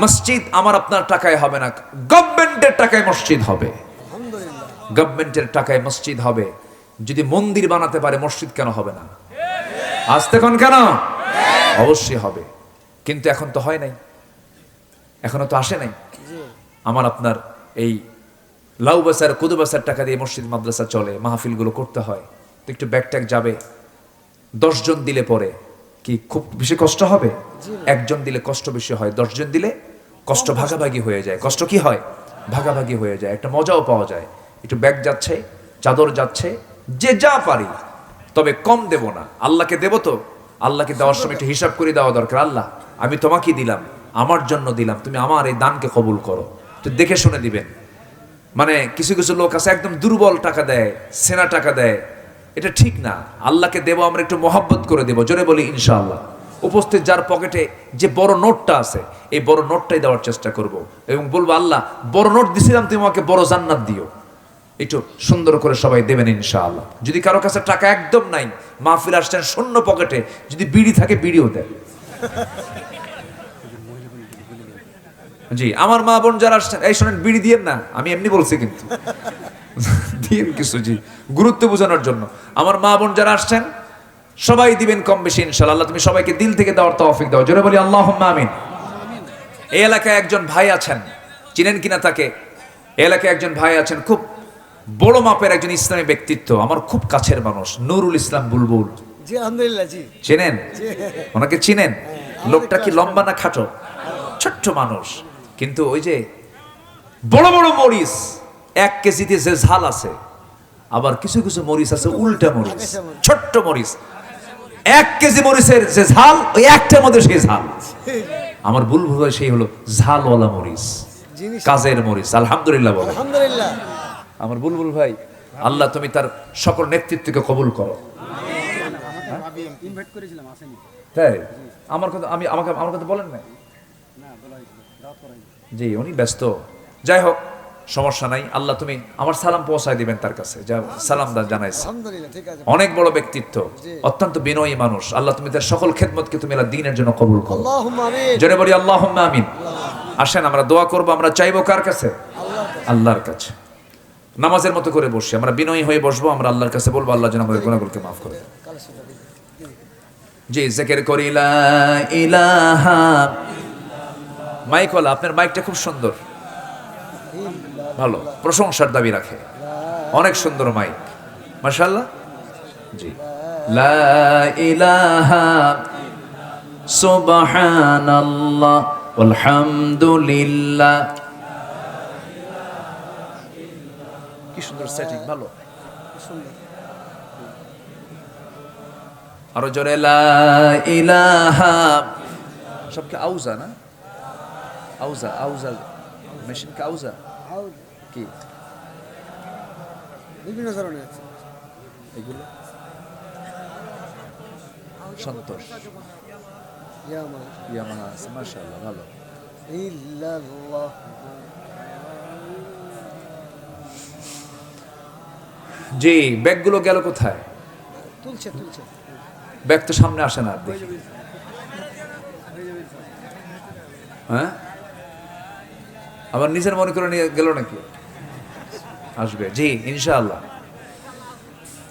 মসজিদ আমার আপনার টাকায় হবে না। গভর্নমেন্টের টাকায় মসজিদ হবে। গভর্নমেন্টের টাকায় মসজিদ হবে। যদি মন্দির বানাতে পারে, মসজিদ কেন হবে না? আসতে কোন কেন? অবশ্যই হবে। কিন্তু এখন তো হয় নাই। এখনও তো আসে নাই। আমার আপনার এই লাউ বাসার কুদু বাসার টাকা দিয়ে মসজিদ, মাদ্রাসা চলে, মাহফিলগুলো করতে হয়। তো একটু ব্যাগ ট্যাগ যাবে। দশজন দিলে পরে। কি খুব বেশি কষ্ট হবে? একজন দিলে কষ্ট বেশি হয় দশজন দিলে কষ্ট ভাগাভাগি হয়ে যায়। কষ্ট কি হয়? ভাগাভাগি হয়ে যায় একটা মজাও পাওয়া যায়। একটু ব্যাগ যাচ্ছে চাদর যাচ্ছে যে যা পারি। তবে কম দেব না। আল্লাহকে দেব তো? আল্লাহকে দেওয়ার সময় একটু হিসাব করে দেওয়া দরকার। আল্লাহ আমি তোমাকে দিলাম আমার জন্য দিলাম তুমি আমার এই দানকে কবুল করো। তো দেখে শুনে দিবেন। মানে কিছু কিছু লোক আছে একদম দুর্বল টাকা দেয় সেনা টাকা দেয় এটা ঠিক না। আল্লাহকে দেবো, আমরা একটু মহাব্বত করে দেবো। জোরে বলি, ইনশাআল্লাহ। উপস্থিত যার পকেটে যে বড় নোটটা আছে, এই বড় নোটটাই দেওয়ার চেষ্টা করব। এবং বলব, আল্লাহ, বড় নোট দিছিলাম, তুমি আমাকে বড় জান্নাত দিও। একটু সুন্দর করে সবাই দেবেন, ইনশাআল্লাহ। যদি কারও কাছে টাকা একদম নাই, মাহফিল আসছেন, শূন্য পকেটে, যদি বিড়ি থাকে, বিড়িও দেয় জি, আমার মা বোন যারা আসছেন, এই শোনেন, বিড়ি দিয়েন না, আমি এমনি বলছি কিন্তু। দিন কিছু জি গুরুত্ব বোঝানোর জন্য। আমার মা বোন যারা আসছেন সবাই দিবেন কম বেশি ইনশাআল্লাহ। আল্লাহ তুমি সবাইকে দিল থেকে দেওয়ার তৌফিক দাও। জোরে বলি আল্লাহ আমিন। এই এলাকায় একজন ভাই আছেন চিনেন কিনা তাকে? এই এলাকায় একজন ভাই আছেন খুব বড় মাপের একজন ইসলামী ব্যক্তিত্ব আমার খুব কাছের মানুষ নুরুল ইসলাম বুলবুল। জি আলহামদুলিল্লাহ জি। চেনেন? ওনাকে চিনেন? লোকটা কি লম্বা না খাটো? ছোট্ট মানুষ। কিন্তু ওই যে বড় বড় মরিচ এক কেজিতে যে ঝাল আছে আবার কিছু কিছু মরিচ আছে উল্টা মরিচ ছোট্ট মরিচ। এক কেজি মরিচের যে ঝাল ওই একটার মধ্যে সেই ঝাল। আমার বুলবুল ভাই সেই হলো ঝালওয়ালা মরিচ কাজের মরিচ। আলহামদুলিল্লাহ বলে। আলহামদুলিল্লাহ। আমার বুলবুল ভাই আল্লাহ তুমি তার সকল নেতৃত্বকে কবুল করো। তাই? আমার কথা আমি আমাকে আমার কথা বলেন না জি উনি ব্যস্ত। যাই হোক সমস্যা নাই। আল্লাহ তুমি আমার সালাম পৌঁছায় দিবেন তার কাছে। যা সালাম দা জানাইছে। অনেক বড় ব্যক্তিত্ব অত্যন্ত বিনয়ী মানুষ। আল্লাহ তুমি তার সকল খেদমতকে তুমি আল্লাহ দিনের জন্য কবুল করো। আল্লাহুম্মা আমিন। জোরে বলি আল্লাহ আমিন। আসেন আমরা দোয়া করব। আমরা চাইব কার কাছে? আল্লাহর কাছে। নামাজের মতো করে বসি। আমরা বিনয়ী হয়ে বসবো। আমরা আল্লাহর কাছে বলব আল্লাহ যেন আমাদের গুণাগুলোকে মাফ করে দেন। জি জেকের করি লা ইলাহা। মাইক হলো আপনার মাইকটা খুব সুন্দর। ভালো, প্রশংসার দাবি রাখে। অনেক সুন্দর মাইক। মাশাআল্লাহ? জি। লা ইলাহা সুবহানাল্লাহ, আলহামদুলিল্লাহ। কি সুন্দর সেটিং ভালো। আরও জোরে, লা ইলাহা। সবকে আউজা না? আউজা আউজা মেশিন কে আউজা। কি? বিভিন্ন ধরনের আছে. এগুলো? সন্তোষ ইয়া মা ইয়ামাহা আছে মাশাআল্লাহ ভালো. ইল্লাল্লাহ জি ব্যাগগুলো গেল কোথায়? তুলছে তুলছে। ব্যাগ তো সামনে আসে না দেখি। হ্যাঁ? আবার নিজের মনে করে নিয়ে গেল নাকি? আসবে। জি ইনশাআল্লাহ।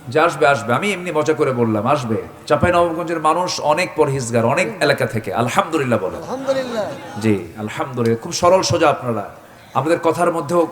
যে আসবে আসবে। আমি এমনি মজা করে বললাম আসবে। চাপাই নবগঞ্জের মানুষ অনেক পরহিজগার অনেক এলাকা থেকে। আলহামদুলিল্লাহ বলে আলহামদুলিল্লাহ। জি আলহামদুলিল্লাহ। খুব সরল সোজা আপনারা। আমাদের কথার মধ্যেও